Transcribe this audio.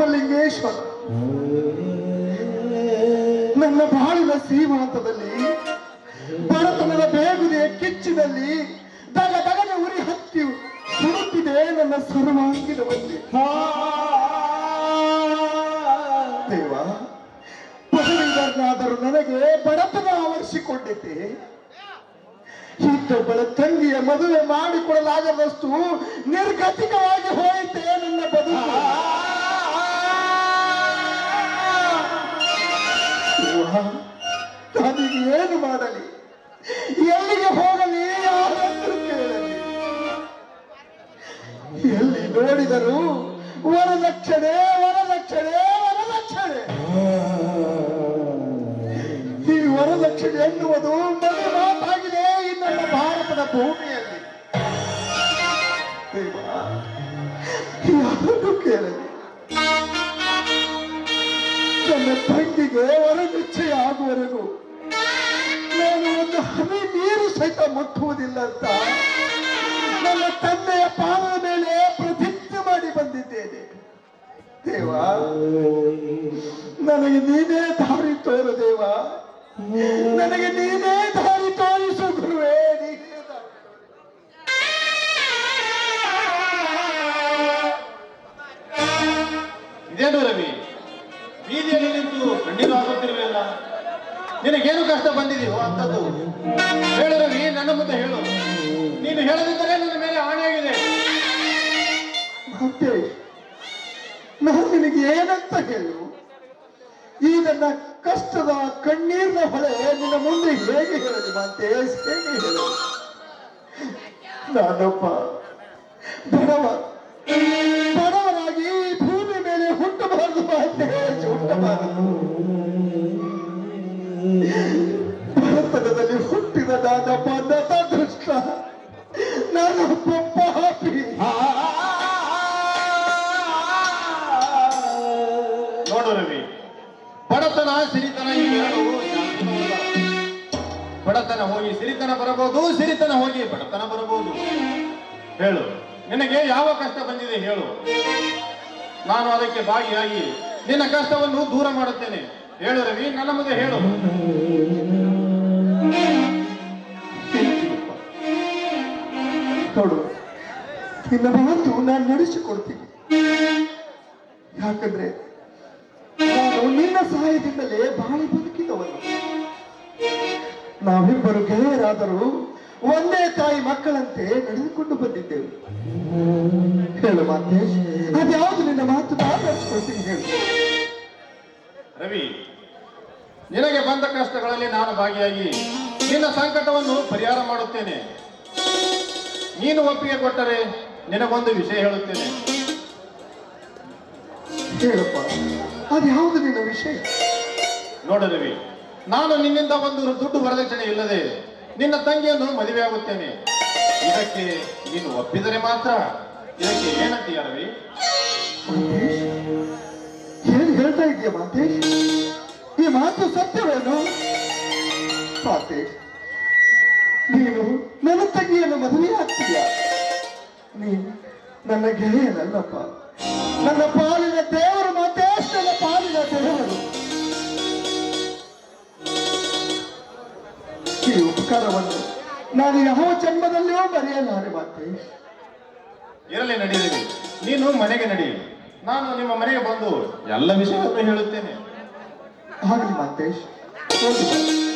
ಭೀಮಲಿಂಗೇಶ್ವರ ನನ್ನ ಬಾಳಿನ ಸೀಮಾಂತದಲ್ಲಿ, ಬಡತನದ ಬೇಗುನೆ ಕಿಚ್ಚಿನಲ್ಲಿ, ದಗ ದಗನೆ ಉರಿ ಹತ್ತಿ ಸುಡುತ್ತಿದೆ ನನ್ನ ಸರ್ವಾಂಗಿನ ಬಂದಿ ದೇವ ಪದವೀಧರನಾದರೂ ನನಗೆ ಬಡತನ ಆವರಿಸಿಕೊಂಡಿದ್ದೆ. ಇಂಥ ತಂಗಿಯ ಮದುವೆ ಮಾಡಿಕೊಡಲಾಗದಷ್ಟು ನಿರ್ಗತಿಕವಾಗಿ ನಾನೀಗ ಏನು ಮಾಡಲಿ? ಎಲ್ಲಿಗೆ ಹೋಗಲಿ? ಎಲ್ಲಿ ನೋಡಿದರು ವರಲಕ್ಷಣೆ ವರಲಕ್ಷಣೆ ವರಲಕ್ಷಣೆ ಈ ವರದಕ್ಷಿಣೆ ಎನ್ನುವುದು ಮನೆ ಮಾತಾಗಿದೆ ಈ ನನ್ನ ಭಾರತದ ಭೂಮಿಯಲ್ಲಿ. ಯಾರನ್ನು ಕೇಳಲಿ? ನನ್ನ ತಂಗಿಗೆ ವರ ಸಹಿತ ಮುಟ್ಟುವುದಿಲ್ಲ ಅಂತ ನನ್ನ ತಂದೆಯ ಪಾದದ ಮೇಲೆ ಪ್ರತಿಜ್ಞೆ ಮಾಡಿ ಬಂದಿದ್ದೇನೆ. ದೇವ, ನನಗೆ ನೀನೇ ದಾರಿ ತೋರು ದೇವ. ನನಗೆ ನೀನೇ ದಾರಿ ತೋರಿಸು ಗುರುವೇ. ಇದೇನು ರವಿ? ಬೀದಿಯಲ್ಲಿ ನಿಂತು ಕಣ್ಣೀರು ಆಗುತ್ತಿರುವೆಯಲ್ಲ ನಿನಗೇನು ಕಷ್ಟ ಬಂದಿದೆಯೋ ಅಂತದ್ದು ಹೇಳು ನೀ ನನ್ನ ಮುಂದೆ ಹೇಳು. ನೀನು ಹೇಳದಿದ್ದರೆ ನನ್ನ ಮೇಲೆ ಆಣೆಯಾಗಿದೆ ಮತ್ತೆ ನಾನು ನಿನಗೆ ಏನಂತ ಹೇಳು? ಈ ನನ್ನ ಕಷ್ಟದ ಕಣ್ಣೀರಿನ ಹೊಳೆ ನಿನ್ನ ಮುಂದೆ ಹೇಗೆ ಹೇಳಿ ಮತ್ತೆ ಹೇಗೆ ಹೇಳು ನಾನೊಬ್ಬ ಬಡವ. ಬಡವರಾಗಿ ಭೂಮಿ ಮೇಲೆ ಹುಟ್ಟಬಾರದು ಮತ್ತೆ ಹುಟ್ಟಬಾರದು. ಸಿರಿತನ ಬಡತನ ಹೋಗಿ ಸಿರಿತನ ಬರಬಹುದು, ಸಿರಿತನ ಹೋಗಿ ಬಡತನ ಬರಬಹುದು. ಹೇಳು, ನಿನಗೆ ಯಾವ ಕಷ್ಟ ಬಂದಿದೆ ಹೇಳು. ನಾನು ಅದಕ್ಕೆ ಭಾಗಿಯಾಗಿ ನಿನ್ನ ಕಷ್ಟವನ್ನು ದೂರ ಮಾಡುತ್ತೇನೆ. ಹೇಳು ರವಿ ನನ್ನ ಮುಂದೆ ಹೇಳು. ನೋಡು, ನಿನ್ನ ಮಾತು ನಾನು ನಡೆಸಿಕೊಡ್ತೀನಿ. ಯಾಕಂದ್ರೆ ಸಹಾಯದಿಂದಲೇ ಬಾಳಿ ಬದುಕಿದವನು. ನಾವಿಬ್ಬರು ಗೆಳೆಯರಾದರೂ ಒಂದೇ ತಾಯಿ ಮಕ್ಕಳಂತೆ ನಡೆದುಕೊಂಡು ಬಂದಿದ್ದೇವೆ. ಹೇಳು ಮಾತೇಶ್ ಅದ್ಯಾವುದು ನಿನ್ನ ಮಾತು ನಾನು ಹೇಳು. ರವಿ ನಿನಗೆ ಬಂದ ಕಷ್ಟಗಳಲ್ಲಿ ನಾನು ಭಾಗಿಯಾಗಿ ನಿನ್ನ ಸಂಕಟವನ್ನು ಪರಿಹಾರ ಮಾಡುತ್ತೇನೆ. ನೀನು ಒಪ್ಪಿಗೆ ಕೊಟ್ಟರೆ ನಿನಗೊಂದು ವಿಷಯ ಹೇಳುತ್ತೇನೆ. ಹೇಳಪ್ಪ. ಅದ್ಯಾವುದು ನಿನ್ನ ವಿಷಯ? ನೋಡು ರವಿ ನಾನು ನಿನ್ನಿಂದ ಒಂದು ದುಡ್ಡು ವರದಕ್ಷಿಣೆ ಇಲ್ಲದೆ ನಿನ್ನ ತಂಗಿಯನ್ನು ಮದುವೆ ಆಗುತ್ತೇನೆ. ಇದಕ್ಕೆ ನೀನು ಒಪ್ಪಿದರೆ ಮಾತ್ರ ಇದಕ್ಕೆ ಏನಂತೀಯ ರವಿ? ಏನು ಏನ್ ಹೇಳ್ತಾ ಇದೀಯ ಮಾತೇಶ್ ಈ ಮಾತು ಸತ್ಯವೇನು? ಮಾತೇಶ್ ನೀನು ನನ್ನ ತಂಗಿಯನ್ನು ಮದುವೆ ಆಗ್ತೀಯ? ನೀನು ನನ್ನ ಗೆಳೆಯನಲ್ಲಪ್ಪ. ನನ್ನ ಪಾಲಿನ ನನ್ನ ಪಾಲಿನ ದೇವರು ಈ ಉಪಕಾರವನ್ನು ನಾನು ಯಾವ ಜನ್ಮದಲ್ಲಿಯೂ ಬರೆಯಲಾರೆ ಮತ್ತೆ ಇರಲಿ ನಡೆಯಲಿ ನೀನು ಮನೆಗೆ ನಡಿ. ನಾನು ನಿಮ್ಮ ಮನೆಗೆ ಬಂದು ಎಲ್ಲ ವಿಷಯವನ್ನು ಹೇಳುತ್ತೇನೆ. ಆಗಲಿ ಮಾತೇಶ್ ಹೋಗಿ ಬಾ.